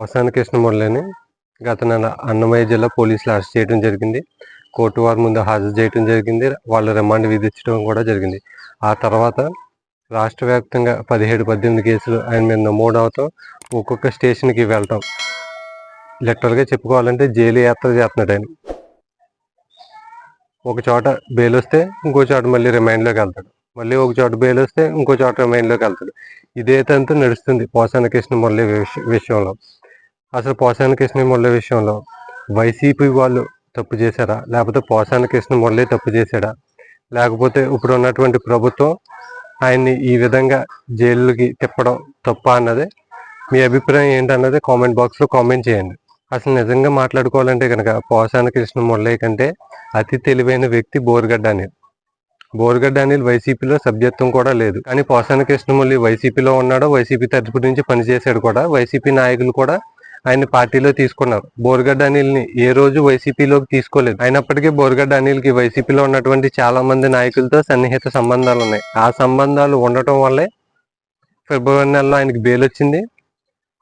వసాన కృష్ణమురళిని గత నెల అన్నమయ్య జిల్లా పోలీసులు అరెస్ట్ చేయడం జరిగింది. కోర్టు వారి ముందు హాజరు చేయడం జరిగింది. వాళ్ళు రిమాండ్ విధించడం కూడా జరిగింది. ఆ తర్వాత రాష్ట్ర వ్యాప్తంగా పదిహేడు పద్దెనిమిది కేసులు ఆయన మీద నమోదవుతాం ఒక్కొక్క స్టేషన్కి వెళ్ళటం లిటరల్గా చెప్పుకోవాలంటే జైలు యాత్ర చేస్తున్నాడు ఆయన. ఒక చోట బెయిల్ వస్తే ఇంకో చోట మళ్ళీ రిమైండ్లోకి వెళ్తాడు. మళ్ళీ ఒక చోట బెయిల్ వస్తే ఇంకో చోట రిమైండ్లోకి వెళ్తాడు. ఇదే తంతు నడుస్తుంది పోసాన కృష్ణ మురళి విష- విషయంలో. అసలు పోసాన కృష్ణ మురళి విషయంలో వైసీపీ వాళ్ళు తప్పు చేశారా? లేకపోతే పోసాన కృష్ణ మురళి తప్పు చేశాడా? లేకపోతే ఇప్పుడు ఉన్నటువంటి ప్రభుత్వం ఆయన్ని ఈ విధంగా జైలుకి తిప్పడం తప్ప అన్నది మీ అభిప్రాయం ఏంటన్నది కామెంట్ బాక్స్లో కామెంట్ చేయండి. అసలు నిజంగా మాట్లాడుకోవాలంటే కనుక పోసాన కృష్ణ మురళి కంటే అతి తెలివైన వ్యక్తి బోర్గడ్డ అనేది బోర్గడ్డ అనిల్ వైసీపీలో సభ్యత్వం కూడా లేదు. కానీ పోసాన కృష్ణమురళి వైసీపీలో ఉన్నాడు వైసీపీ తరపు నుంచి పనిచేశాడు కూడా వైసీపీ నాయకులు కూడా ఆయన పార్టీలో తీసుకున్నారు. బోర్గడ్డ అనిల్ని ఏ రోజు వైసీపీలోకి తీసుకోలేదు. అయినప్పటికీ బోర్గడ్డ అనిల్కి వైసీపీలో ఉన్నటువంటి చాలా మంది నాయకులతో సన్నిహిత సంబంధాలు ఉన్నాయి. ఆ సంబంధాలు ఉండటం వల్లే ఫిబ్రవరి నెలలో ఆయనకి బెయిల్ వచ్చింది.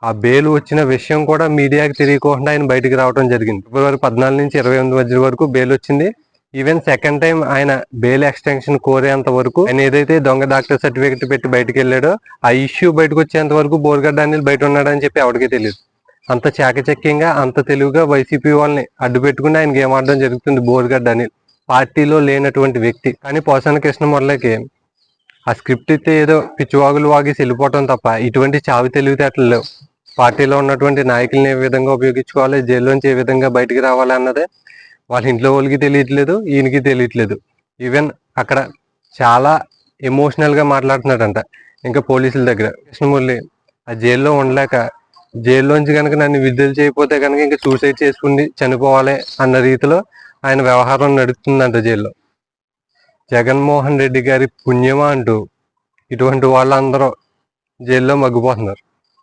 ఆ బెయిల్ వచ్చిన విషయం కూడా మీడియాకి తెలియకుండా ఆయన బయటికి రావడం జరిగింది. ఫిబ్రవరి పద్నాలుగు నుంచి ఇరవై ఎనిమిది మధ్య వరకు బెయిల్ వచ్చింది. ఈవెన్ సెకండ్ టైం ఆయన బెయిల్ ఎక్స్టెన్షన్ కోరేంత వరకు ఆయన ఏదైతే దొంగ డాక్టర్ సర్టిఫికెట్ పెట్టి బయటకు వెళ్ళాడో ఆ ఇష్యూ బయటకు వచ్చేంత వరకు బోర్గడ్డ అనిల్ బయట ఉన్నాడని చెప్పి ఎవరికీ తెలియదు. అంత చాకచక్యంగా అంత తెలివిగా వైసీపీ వాళ్ళని అడ్డు పెట్టుకుని ఆయనకి ఏమాడడం జరుగుతుంది. బోర్గడ్డ అనిల్ పార్టీలో లేనటువంటి వ్యక్తి. కానీ పోసాన కృష్ణ మురళికి ఆ స్క్రిప్ట్ అయితే ఏదో పిచ్చివాగులు వాగేసి వెళ్ళిపోవటం తప్ప ఇటువంటి చావి తెలివితేటలు లేవు. పార్టీలో ఉన్నటువంటి నాయకుల్ని ఏ విధంగా ఉపయోగించుకోవాలి జైల్లోంచి ఏ విధంగా బయటికి రావాలి అన్నదే వాళ్ళ ఇంట్లో వాళ్ళకి తెలియట్లేదు ఈయనకి తెలియట్లేదు. ఈవెన్ అక్కడ చాలా ఎమోషనల్గా మాట్లాడుతున్నాడంట. ఇంకా పోలీసుల దగ్గర. కృష్ణమూర్తి ఆ జైల్లో ఉండలేక జైల్లోంచి కనుక నన్ను విడుదల చేయకపోతే కనుక ఇంకా సూసైడ్ చేసుకుని చనిపోవాలి అన్న రీతిలో ఆయన వ్యవహారం నడుస్తుందంట జైల్లో. జగన్మోహన్ రెడ్డి గారి పుణ్యమా అంటూ ఇటువంటి వాళ్ళందరూ జైల్లో మగ్గిపోతున్నారు.